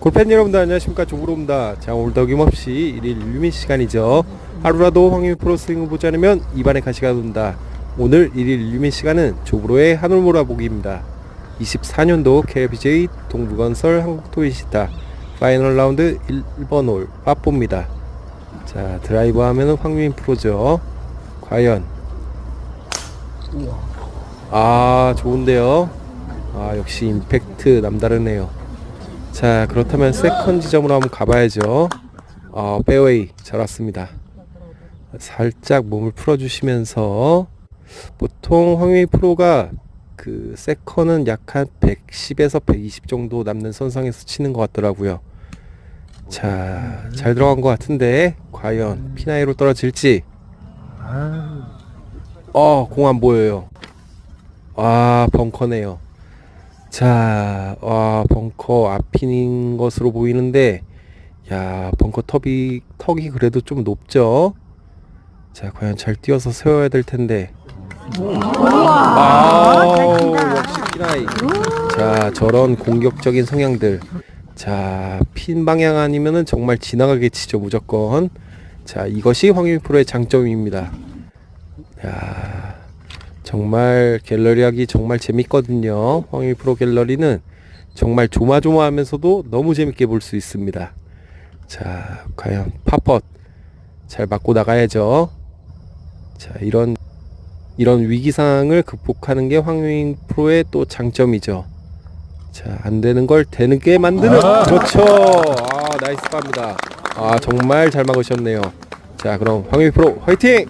골팬 여러분들 안녕하십니까? 조부로입니다. 자 오늘도 어김없이 일일 일민 시간이죠. 하루라도 황유민 프로 스윙을 보지 않으면 입안에 가시가 돈다. 오늘 일일 일민 시간은 조부로의 하늘 몰아보기입니다. 24년도 KLPJ 동부건설 한국토이시타 파이널 라운드 1번 홀 빠뽀입니다. 자 드라이버 하면은 황유민 프로죠. 과연 아 좋은데요? 아 역시 임팩트 남다르네요. 자 그렇다면 세컨 지점으로 한번 가봐야죠. 어, 페어웨이 잘 왔습니다. 살짝 몸을 풀어주시면서 보통 황유희 프로가 그 세컨은 약 한 110에서 120 정도 남는 선상에서 치는 것 같더라고요. 자 잘 들어간 것 같은데 과연 피나이로 떨어질지 어 공 안 보여요 아 벙커네요 자, 와, 벙커 앞인 것으로 보이는데, 야, 벙커 턱이, 턱이 그래도 좀 높죠? 자, 과연 잘 뛰어서 세워야 될 텐데. 아, 역시 피나이. 자, 저런 공격적인 성향들. 자, 핀 방향 아니면은 정말 지나가게 치죠, 무조건. 자, 이것이 황윤 프로의 장점입니다. 야, 정말 갤러리 하기 정말 재밌거든요. 황희 프로 갤러리는 정말 조마조마하면서도 너무 재밌게 볼 수 있습니다. 자, 과연 팝펫 잘 맞고 나가야죠. 자, 이런 이런 위기 상황을 극복하는 게 황유인 프로의 또 장점이죠. 자, 안 되는 걸 되는 게 만드는 그렇죠. 아, 나이스 갑니다. 아, 정말 잘 막으셨네요. 자, 그럼 황유인 프로 화이팅!